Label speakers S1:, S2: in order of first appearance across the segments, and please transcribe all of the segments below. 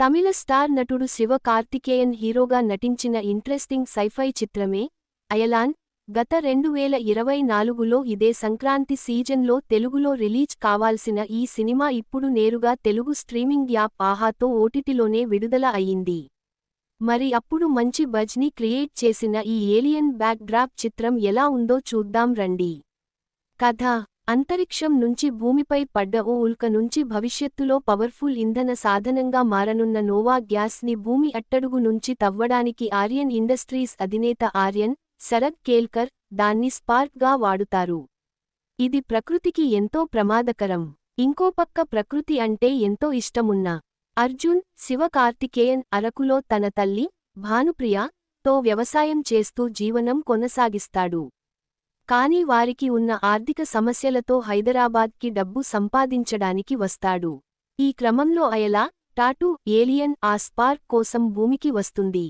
S1: తమిళ star నటుడు శివ కార్తికేయన్ హీరోగా నటించిన ఇంట్రెస్టింగ్ సైఫై చిత్రమే అయలాన్. గత రెండు వేల ఇరవై నాలుగులో ఇదే సంక్రాంతి సీజన్లో తెలుగులో రిలీజ్ కావాల్సిన ఈ సినిమా ఇప్పుడు నేరుగా తెలుగు స్ట్రీమింగ్ యాప్ ఆహాతో ఓటిటిలోనే విడుదల అయింది. మరి అప్పుడు మంచి బజ్ని క్రియేట్ చేసిన ఈ ఏలియన్ బ్యాక్డ్రాప్ చిత్రం ఎలా ఉందో చూద్దాం రండి. కథ అంతరిక్షం నుంచి భూమిపై పడ్డ ఓ ఉల్క నుంచి భవిష్యత్తులో పవర్ఫుల్ ఇంధన సాధనంగా మారనున్న నోవా గ్యాస్ని భూమి అట్టడుగు నుంచి తవ్వడానికి ఆర్యన్ ఇండస్ట్రీస్ అధినేత ఆర్యన్ శరద్ కేల్కర్ దాన్ని స్పార్క్గా వాడుతారు. ఇది ప్రకృతికి ఎంతో ప్రమాదకరం. ఇంకోపక్క ప్రకృతి అంటే ఎంతో ఇష్టమున్న అర్జున్ శివకార్తికేయన్ అరకులో తన తల్లి భానుప్రియ తో వ్యవసాయం చేస్తూ జీవనం కొనసాగిస్తాడు. కాని వారికి ఉన్న ఆర్థిక సమస్యలతో హైదరాబాద్కి డబ్బు సంపాదించడానికి వస్తాడు. ఈ క్రమంలో అయలా టాటూ ఏలియన్ ఆ స్పార్క్ కోసం భూమికి వస్తుంది.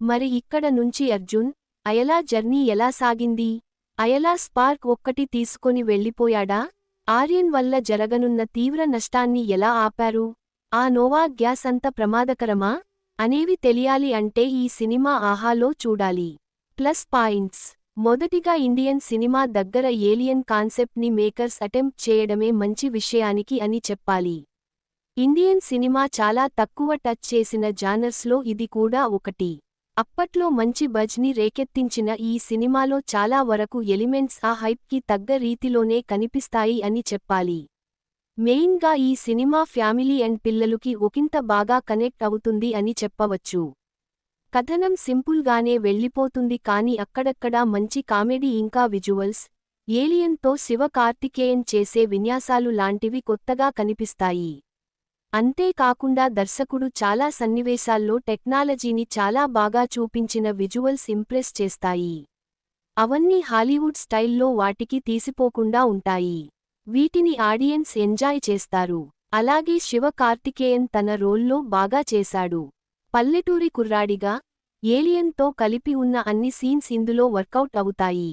S1: మరి ఇక్కడ నుంచి అర్జున్ అయలా జర్నీ ఎలా సాగింది? అయలా స్పార్క్ ఒక్కటి తీసుకొని వెళ్ళిపోయాడా? ఆర్యన్ వల్ల జరగనున్న తీవ్ర నష్టాన్ని ఎలా ఆపారు? ఆ నోవా గ్యాస్ అంత ప్రమాదకరమా? అనేవి తెలియాలి అంటే ఈ సినిమా ఆహాలో చూడాలి. Plus points. మొదటిగా ఇండియన్ సినిమా దగ్గర ఏలియన్ కాన్సెప్ట్ని మేకర్స్ అటెంప్ట్ చేయడమే మంచి విషయానికి అని చెప్పాలి. ఇండియన్ సినిమా చాలా తక్కువ టచ్ చేసిన జానర్స్లో ఇది కూడా ఒకటి. అప్పట్లో మంచి బజ్ని రేకెత్తించిన ఈ సినిమాలో చాలా వరకు ఎలిమెంట్స్ ఆ హైప్కి తగ్గ రీతిలోనే కనిపిస్తాయి అని చెప్పాలి. మెయిన్గా ఈ సినిమా ఫ్యామిలీ అండ్ పిల్లలుకి ఒకంత బాగా కనెక్ట్ అవుతుంది అని చెప్పవచ్చు. కథనం సింపుల్గానే వెళ్ళిపోతుంది కాని అక్కడక్కడా మంచి కామెడీ ఇంకా విజువల్స్ ఏలియన్తో శివ కార్తికేయన్ చేసే విన్యాసాలు లాంటివి కొత్తగా కనిపిస్తాయి. అంతేకాకుండా దర్శకుడు చాలా సన్నివేశాల్లో టెక్నాలజీని చాలా బాగా చూపించిన విజువల్స్ ఇంప్రెస్ చేస్తాయి. అవన్నీ హాలీవుడ్ స్టైల్లో వాటికి తీసిపోకుండా ఉంటాయి. వీటిని ఆడియన్స్ ఎంజాయ్ చేస్తారు. అలాగే శివ కార్తికేయన్ తన రోల్లో బాగా చేశాడు. పల్లెటూరి కుర్రాడిగా ఏలియన్తో కలిపి ఉన్న అన్ని సీన్స్ ఇందులో వర్కౌట్ అవుతాయి.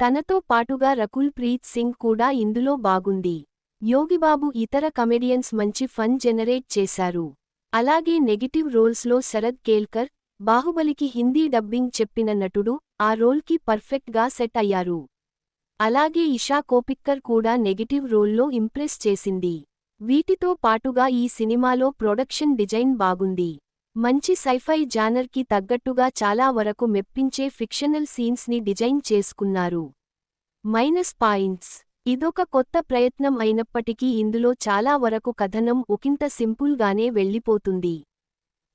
S1: తనతో పాటుగా రకుల్ ప్రీత్ సింగ్ కూడా ఇందులో బాగుంది. యోగిబాబు ఇతర కమెడియన్స్ మంచి ఫన్ జనరేట్ చేశారు. అలాగే నెగిటివ్ రోల్స్లో శరద్ కేల్కర్ బాహుబలికి హిందీ డబ్బింగ్ చెప్పిన నటుడు ఆ రోల్కి పర్ఫెక్ట్గా సెట్ అయ్యారు. అలాగే ఇషా కోపిక్కర్ కూడా నెగిటివ్ రోల్లో ఇంప్రెస్ చేసింది. వీటితో పాటుగా ఈ సినిమాలో ప్రొడక్షన్ డిజైన్ బాగుంది. మంచి సైఫై జానర్కి తగ్గట్టుగా చాలా వరకు మెప్పించే ఫిక్షనల్ సీన్స్ని డిజైన్ చేసుకున్నారు. Minus points. ఇదొక కొత్త ప్రయత్నం అయినప్పటికీ ఇందులో చాలా వరకు కథనం ఒకంత సింపుల్గానే వెళ్ళిపోతుంది.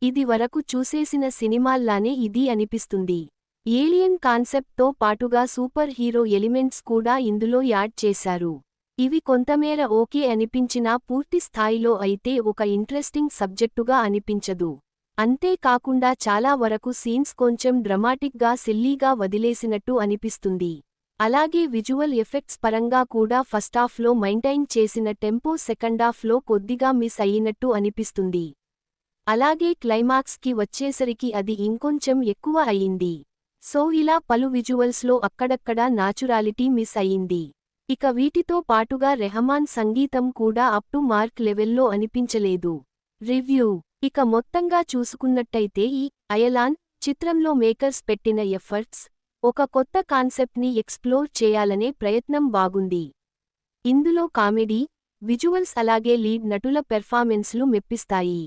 S1: ఇది వరకు చూసేసిన సినిమాల్లానే ఇది అనిపిస్తుంది. ఏలియన్ కాన్సెప్ట్తో పాటుగా సూపర్ హీరో ఎలిమెంట్స్ కూడా ఇందులో యాడ్ చేశారు. ఇవి కొంతమేర ఓకే అనిపించినా పూర్తి స్థాయిలో అయితే ఒక ఇంట్రెస్టింగ్ సబ్జెక్టుగా అనిపించదు. అంతేకాకుండా చాలా వరకు సీన్స్ కొంచెం డ్రమాటిక్గా సిల్లీగా వదిలేసినట్టు అనిపిస్తుంది. అలాగే విజువల్ ఎఫెక్ట్స్ పరంగా కూడా ఫస్టాఫ్లో మైంటైన్ చేసిన టెంపో సెకండాఫ్లో కొద్దిగా మిస్ అయ్యినట్టు అనిపిస్తుంది. అలాగే క్లైమాక్స్కి వచ్చేసరికి అది ఇంకొంచెం ఎక్కువ అయింది సో ఇలా పలు విజువల్స్లో అక్కడక్కడా నాచురాలిటీ మిస్ అయింది ఇక వీటితో పాటుగా రెహమాన్ సంగీతం కూడా అప్ టు మార్క్ లెవెల్లో అనిపించలేదు. రివ్యూ ఇక మొత్తంగా చూసుకున్నట్టయితే ఈ అయలాన్ చిత్రంలో మేకర్స్ పెట్టిన ఎఫర్ట్స్ ఒక కొత్త కాన్సెప్ట్ని ఎక్స్ప్లోర్ చేయాలనే ప్రయత్నం బాగుంది. ఇందులో కామెడీ విజువల్స్ అలాగే లీడ్ నటుల పెర్ఫార్మెన్స్లు మెప్పిస్తాయి.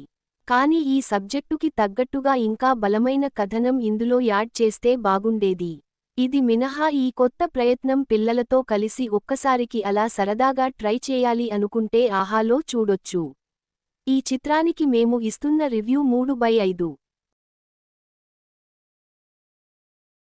S1: కానీ ఈ సబ్జెక్టుకి తగ్గట్టుగా ఇంకా బలమైన కథనం ఇందులో యాడ్ చేస్తే బాగుండేది. ఇది మినహా ఈ కొత్త ప్రయత్నం పిల్లలతో కలిసి ఒక్కసారికి అలా సరదాగా ట్రై చేయాలి అనుకుంటే ఆహాలో చూడొచ్చు. ఈ చిత్రానికి మేము ఇస్తున్న రివ్యూ మూడు బై ఐదు.